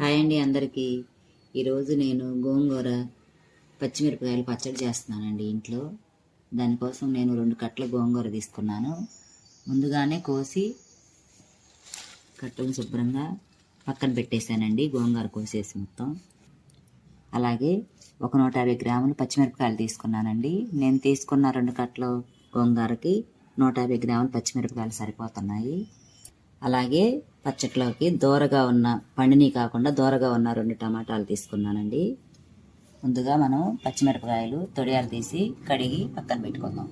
Hi అండి అందరికీ. ఈరోజు నేను గోంగూర పచ్చిమిరపకాయలు పచ్చడి చేస్తున్నానండి ఇంట్లో. దానికోసం నేను రెండు కట్టల గోంగూర తీసుకున్నాను. ముందుగానే కోసి కట్టలు శుభ్రంగా పక్కన పెట్టేశానండి గోంగూర కోసేసి మొత్తం. అలాగే ఒక నూట యాభై గ్రాములు పచ్చిమిరపకాయలు తీసుకున్నానండి. నేను తీసుకున్న రెండు కట్టలు గోంగూరకి నూట యాభై గ్రాములు పచ్చిమిరపకాయలు సరిపోతున్నాయి. అలాగే పచ్చట్లోకి దూరగా ఉన్న పండిని కాకుండా దూరగా ఉన్న రెండు టమాటాలు తీసుకున్నానండి. ముందుగా మనం పచ్చిమిరపకాయలు తొడియాలు తీసి కడిగి పక్కన పెట్టుకుందాం.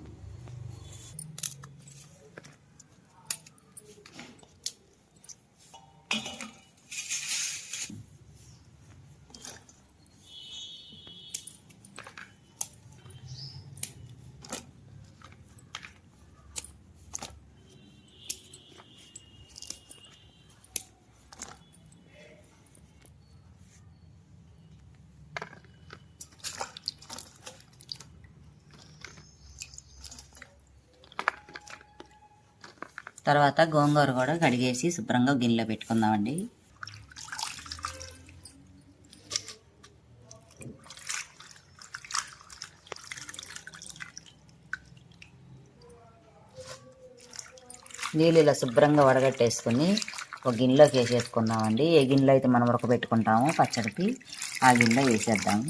తర్వాత గోంగూర కూడా కడిగేసి శుభ్రంగా గిన్నెలో పెట్టుకుందామండి. నీళ్ళు ఇలా శుభ్రంగా వడగట్టేసుకుని ఒక గిన్నెలోకి వేసేసుకుందామండి. ఏ గిన్నెలో అయితే మనం ఉడకబెట్టుకుంటామో పచ్చడికి ఆ గిన్నెలో వేసేద్దాము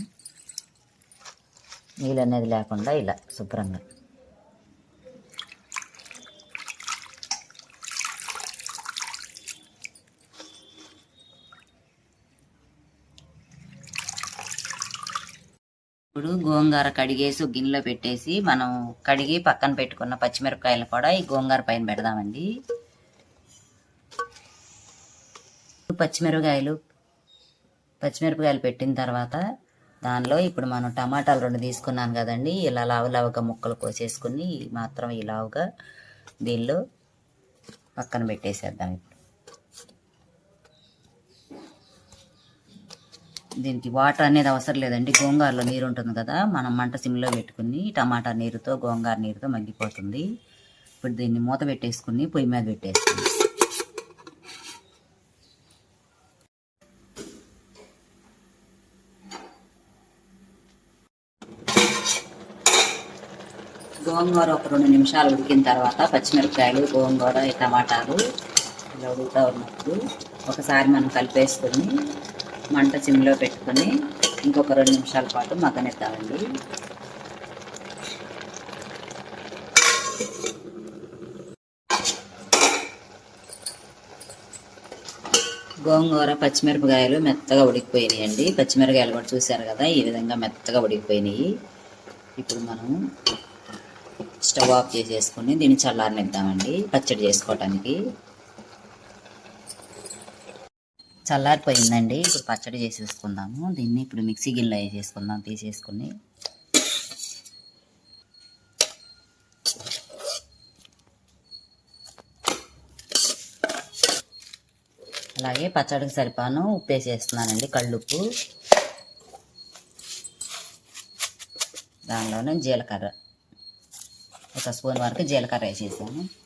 నీళ్ళు అనేది లేకుండా ఇలా శుభ్రంగా. ఇప్పుడు గోంగూర కడిగేసి గిన్నెలో పెట్టేసి మనం కడిగి పక్కన పెట్టుకున్న పచ్చిమిరపకాయలు కూడా ఈ గోంగూర పైన పెడదామండి. పచ్చిమిరపకాయలు పచ్చిమిరపకాయలు పెట్టిన తర్వాత దానిలో ఇప్పుడు మనం టమాటాలు రెండు తీసుకున్నాం కదండి. ఇలా లావు లావుగా ముక్కలు కోసేసుకుని మాత్రం ఈ లావుగా దీనిలో పక్కన పెట్టేసేద్దాం ఇప్పుడు. దీనికి వాటర్ అనేది అవసరం లేదండి. గోంగూరలో నీరు ఉంటుంది కదా మనం మంట సిమ్లో పెట్టుకుని టమాటా నీరుతో గోంగార నీరుతో మగ్గిపోతుంది. ఇప్పుడు దీన్ని మూత పెట్టేసుకుని పొయ్యి మీద పెట్టేసుకుని గోంగూర ఒక రెండు నిమిషాలు ఉడికిన తర్వాత పచ్చిమిరపకాయలు గోంగూర టమాటాలు ఇలా ఉడుకుతూ ఉన్నప్పుడు ఒకసారి మనం కలిపేసుకొని మంట సిమ్లో పెట్టుకొని ఇంకొక రెండు నిమిషాల పాటు మగ్గనిద్దామండి. గోంగూర పచ్చిమిరపకాయలు మెత్తగా ఉడికిపోయినాయండి. పచ్చిమిరపకాయలు కూడా చూశారు కదా ఈ విధంగా మెత్తగా ఉడికిపోయినాయి. ఇప్పుడు మనం స్టవ్ ఆఫ్ చేసేసుకుని దీన్ని చల్లారనిద్దామండి పచ్చడి చేసుకోవటానికి. చల్లారిపోయిందండి. ఇప్పుడు పచ్చడి చేసేసుకుందాము. దీన్ని ఇప్పుడు మిక్సీ గిన్నెలో వేసేసుకుందాం తీసేసుకుని. అలాగే పచ్చడికి సరిపాను ఉప్పు వేసేస్తున్నానండి కళ్ళుప్పు. దానిలోనే జీలకర్ర. ఒక స్పూన్ వరకు జీలకర్ర వేసేసాను.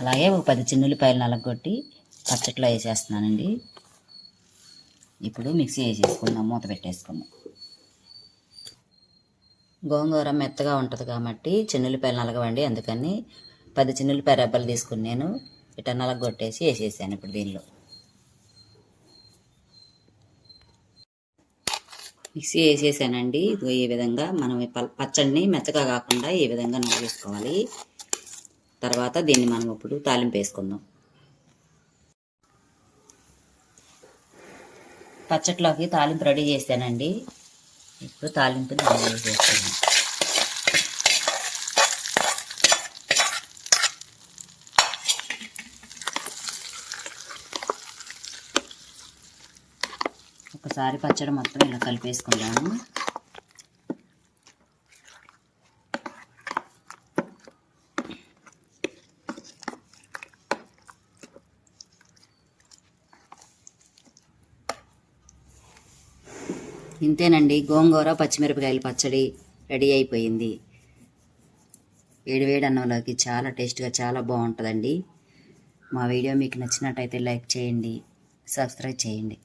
అలాగే ఒక పది చిన్నుల్లిపాయలు నలగొట్టి పచ్చట్లో వేసేస్తున్నానండి. ఇప్పుడు మిక్సీ వేసేసుకుందాం మూత పెట్టేసుకుందాం. గోంగూర మెత్తగా ఉంటుంది కాబట్టి చిన్నుల్లిపాయలు నలగవండి. అందుకని పది చిన్నుల్లిపాయ రెబ్బలు తీసుకుని నేను ఇట నలగొట్టేసి వేసేసాను ఇప్పుడు దీనిలో. మిక్సీ వేసేసానండి. ఇదిగో ఈ విధంగా మనం పచ్చడిని మెత్తగా కాకుండా ఈ విధంగా నలిగేసుకోవాలి తర్వాత దీన్ని మనం ఇప్పుడు తాలింపు వేసుకుందాం. పచ్చట్లోకి తాలింపు రెడీ చేశానండి. ఇప్పుడు తాలింపు దానిలో వేసేస్తున్నాం ఒకసారి పచ్చడి మొత్తం ఇలా కలిపేసుకుందాము. ఇంతేనండి. గోంగూర పచ్చిమిరపకాయల పచ్చడి రెడీ అయిపోయింది. వేడివేడి అన్నంలోకి చాలా టేస్ట్గా చాలా బాగుంటుందండి. మా వీడియో మీకు నచ్చినట్టయితే లైక్ చేయండి సబ్స్క్రైబ్ చేయండి.